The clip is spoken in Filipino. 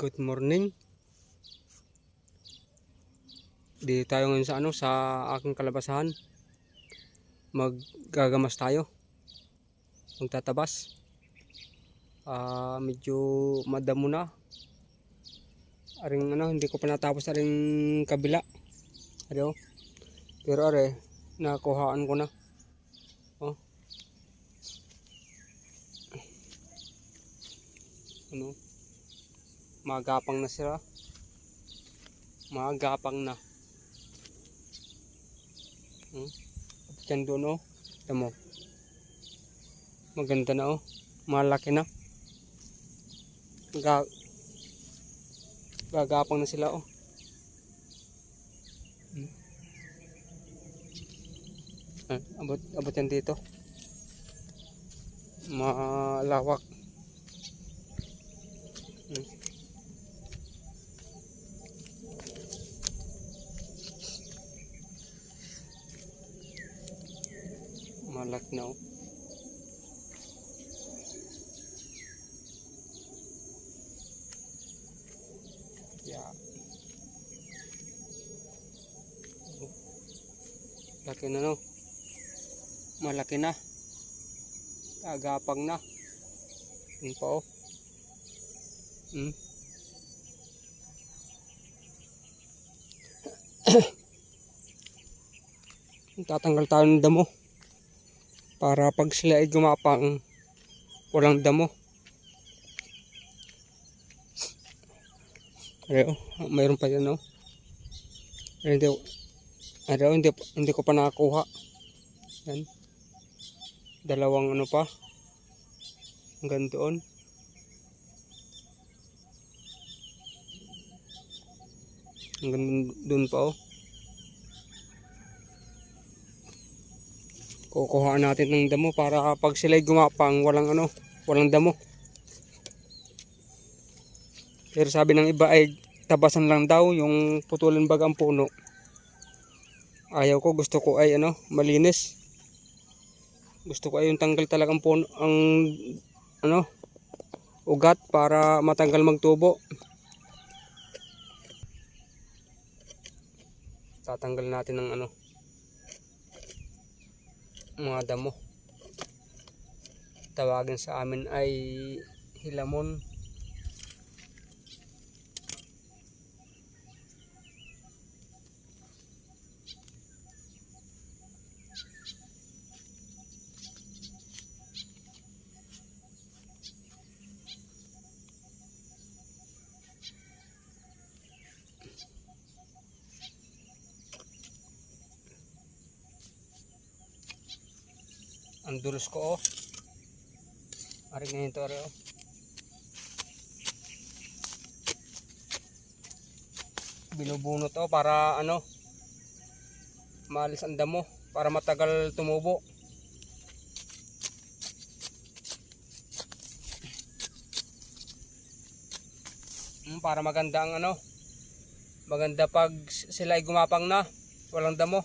Good morning. Di tayo ngayon sa ano sa aking kalabasahan. Maggagamas tayo. Magtatabas. Ah, medyo madamo na. Aring ano, hindi ko pa natapos aring kabila. Ano? Pero are, nakuhaan ko na. Oh. Ano? Magapang na sila. Magapang na. Hmm? Diyan doon oh. Maganda na oh. Malaki na. Ga Gagapang na sila oh. Hmm. Ah, abot abot yan dito. Malawak. Malak na oh. Yeah. Na no. Malaki na. Agapang na. Yun pa oh. Hmm. Tatanggal tayo ng damo. Para pag sila ay gumapang walang damo. Pero, mayroon pa yan, no? Pero hindi, ano, hindi, hindi ko pa nakakuha. Yan. Dalawang ano pa. Hanggang doon. Hanggang doon pa, oh. Kukuhaan natin ng damo para pag sila'y gumapang walang ano, walang damo. Pero sabi ng iba ay tabasan lang daw yung putulan bagang puno. Ayaw ko, gusto ko ay ano, malinis. Gusto ko ay yung tanggal talagang puno, ang ano, ugat para matanggal magtubo. Tatanggal natin ng ano, mga damo. Tawagin sa amin ay hilamon. Ang dulos ko oh. Ari ngayon to ari oh. Binubunot oh para ano maalis ang damo para matagal tumubo. Mm, para maganda ang ano maganda pag sila ay gumapang na walang damo